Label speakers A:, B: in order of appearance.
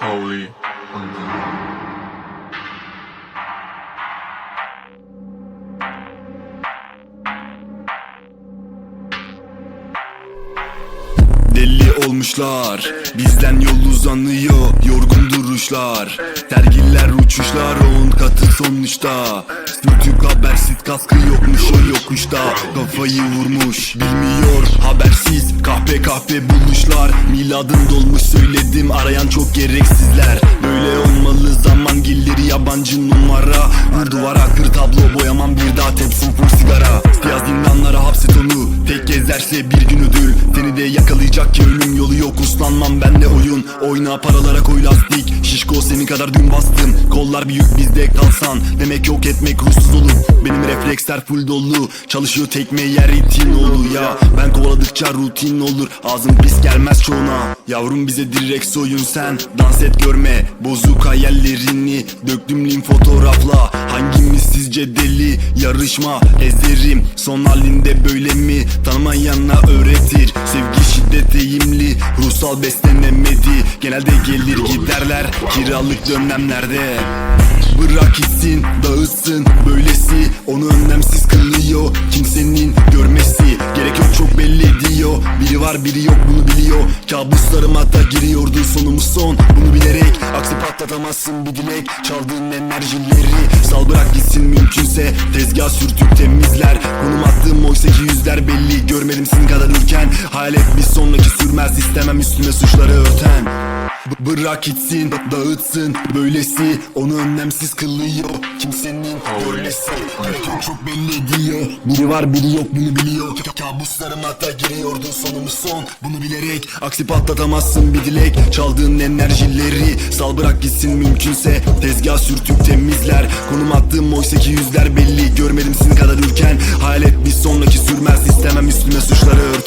A: Holy.
B: Olmuşlar. Bizden yol uzanıyor Yorgun duruşlar. Tergiller uçuşlar On katı sonuçta. Sürtük habersiz kaskı yokmuş o yokuşta. Kafayı vurmuş Bilmiyor habersiz. Kahpe kahpe buluşlar. Miladın dolmuş söyledim Arayan çok gereksizler. Böyle ödül Seni de yakalayacak ki ölüm yolu yok Uslanmam benle oyun. Oyna paralara koy lastik. Şişko senin kadar dün bastım. Kollar büyük bizde kalsan. Demek yok etmek ruhsuz olur. Benim refleksler full dolu. Çalışıyor tekme yer itin olur ya. Ben kovaladıkça rutin olur. Ağzım pis gelmez çoğuna. Yavrum bize direkt soyun sen. Dans et görme. Bozuk hayallerini Döktüm lin fotoğrafla. Hangimiz sizce deli? Yarışma. Ezerim. Son halinde böyle mi Ruhsal beslenemedi. Genelde gelir giderler Kiralık dönemlerde. Bırak gitsin dağıtsın böylesi Onu önlemsiz kılıyor. Kimsenin görmesi Gerek yok çok belli ediyor. Biri var biri yok bunu biliyor. Kabuslarıma da giriyordu sonumuz son. Bunu bilerek aksi patlatamazsın bir dilek. Çaldığın enerjileri Sal bırak gitsin mümkünse. Tezgah sürtük temizler. Konum attığım oysa ki yüzler belli Görmedim sizin kadar ürken Hayal et bir sonraki sürmez. İstemem üstüme suçları örten. B- Bırak gitsin dağıtsın. Böylesi Onu önlemsiz kılıyor. Kimsenin Gerek yok çok belli ediyor. Biri var biri yok bunu biliyor. Kabuslarıma da giriyordu sonumuz son. Bunu bilerek aksi patlatamazsın bir dilek. Çaldığın enerjileri Sal bırak gitsin mümkünse. Tezgah sürtük temizler. Konum attığım oysa ki yüzler belli. Görmedim sizin kadar ürken Hayal et bir sonraki sürmez. İstemem üstüme suçları